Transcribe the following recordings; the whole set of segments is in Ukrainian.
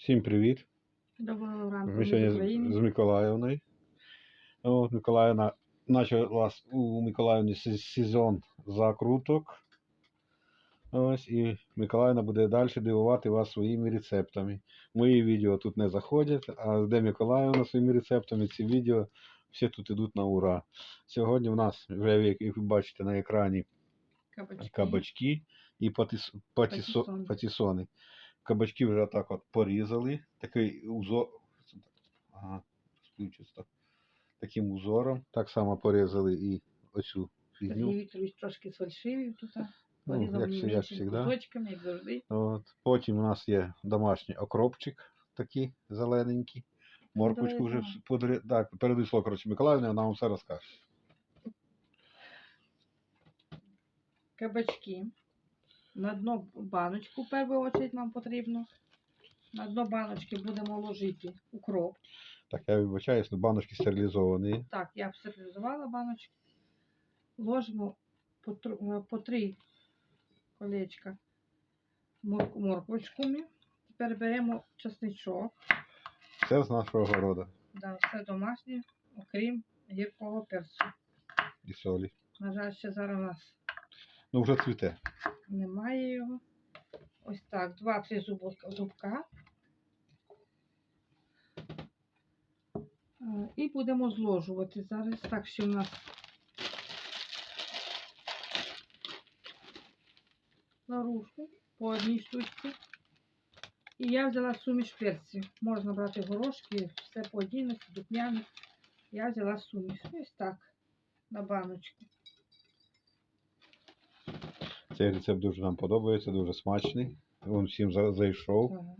Всім привіт! Доброго ранку Ми з сьогодні з Миколаївною. От, Миколаївна почала у Миколаївні сезон закруток. Ось, і Миколаївна буде далі дивувати вас своїми рецептами. Мої відео тут не заходять, а де Миколаївна своїми рецептами, ці відео всі тут йдуть на ура. Сьогодні в нас, вже як ви бачите на екрані, Кабачки. кабачки і патіс, патісо, Патісони. Кабачки вже так от порізали. Такий узор. Ага. Таким узором. Так само порізали і оцю фігню. Вікторович трошки сфальшивів тут. Ну, як, як кусочками, як завжди. От. Потім у нас є домашній окропчик, такий зелененький. Морквочку вже подрі... Так, передаю коротше, Миколаївні, вона вам все розкаже. Кабачки. На дно баночку, в першу чергу, нам потрібно. На дно баночки будемо ложити укроп. Так, я вибачаюсь, ну, баночки стерилізовані. Так, я стерилізувала баночки. Ложимо по, е, по три колечка мор- морквочками. Тепер беремо чесничок. Це з нашого городу. Да, все домашнє, окрім гіркого перцю. І солі. На жаль, ще зараз у нас Ну, вже цвіте. немає його. Ось так, два-три зубка. Е, І будемо зложувати зараз. Так, що у нас наружку по одній штучці. І я взяла суміш перців. Можна брати горошки, все по отдільності, духмяних. Я взяла суміш. Ось так, на баночку. Цей рецепт дуже нам подобається, дуже смачний. Він всім зайшов.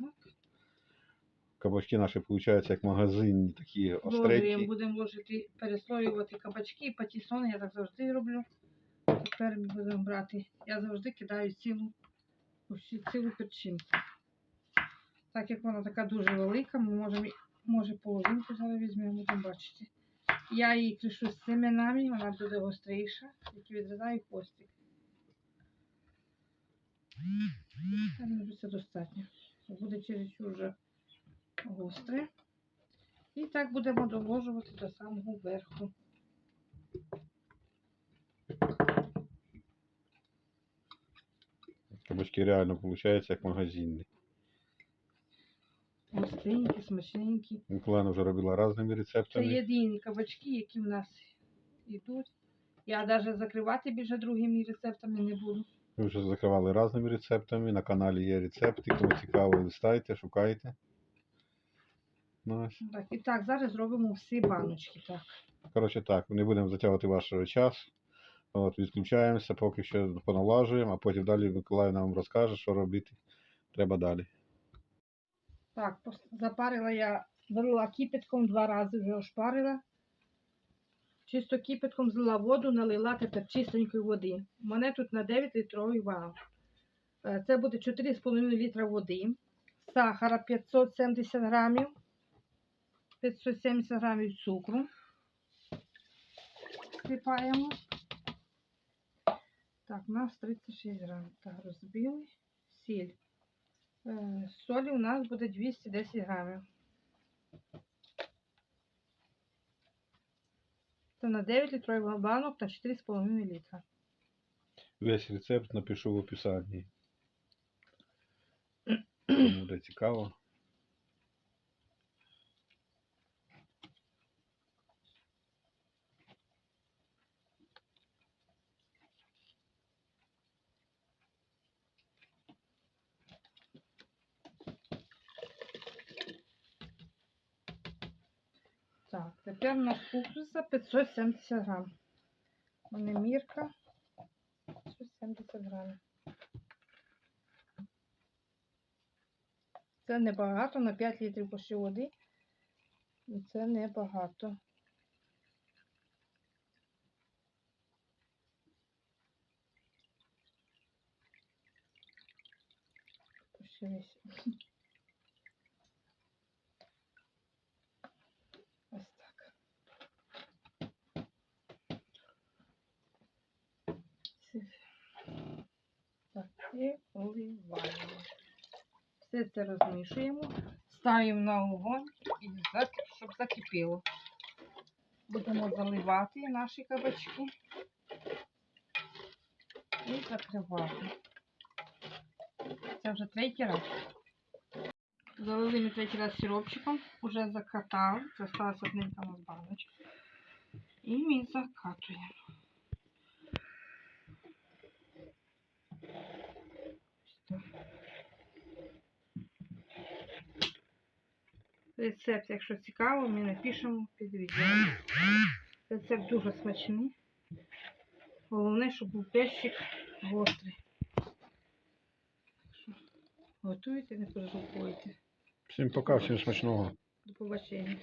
Кабачки наші, виходять, як магазинні, такі остренькі. будемо ложити, переслоювати кабачки патісони, я так завжди роблю. Тепер ми будемо брати. Я завжди кидаю цілу, цілу перчинку. Так як вона така дуже велика, ми можемо, може половинку зараз візьмемо, будемо бачити. Я її кришу з семенами, вона буде гостріша, тільки відрізаю хвостик. Я думаю, це достатньо. Буде вже гостре. І так будемо доложувати до самого верху. Кабачки реально виходять як магазинні. Гостренькі, смачненькі. Миколаївна вже робила різними Це єдині кабачки, які в нас йдуть. Я навіть закривати більше другими рецептами не буду. Ми вже закривали різними рецептами. На каналі є рецепти. Кому цікаво, листайте, шукайте. Ну, ось. Так, і так, зараз зробимо всі баночки. Так. Коротше так, не будемо затягувати ваш час. От, відключаємося, поки що поналажуємо, а потім далі Миколаївна вам розкаже, що робити. Треба далі. Так, запарила я, залила кипятком два рази вже ошпарила. Чисто кипятком злила воду, налила тепер чистенької води. У мене тут на 9 літровий ванн. Е, Це буде 4,5 літра води. Сахара 570 грамів. 570 грамів цукру. Сипаємо. Так, у нас 36 грамів. Так, розбили. Сіль. Е, Солі у нас буде 210 грамів. Це на 9 літрових банок на 4,5 літра. Весь рецепт напишу в описанні. Кому буде цікаво. Так, тепер у нас уксуса 570 грам. У мене мірка 570 грамів. Це небагато на 5 літрів почти води. Це небагато. Почти весь. Ось так. Все. Так, оливаємо. Все це розмішуємо. ставимо на вогонь, і щоб закипіло. Будемо заливати наші кабачки і закривати. Це вже третій раз. Залили ми третій раз сиропчиком, вже закатали, це осталась одненька у нас баночка. І ми закатуємо. Рецепт, якщо цікаво, ми напишемо під відео. Рецепт дуже смачний. Головне, щоб був перчик гострий. Готуйте, не переживайте. Всім пока, всім смачного. До побачення.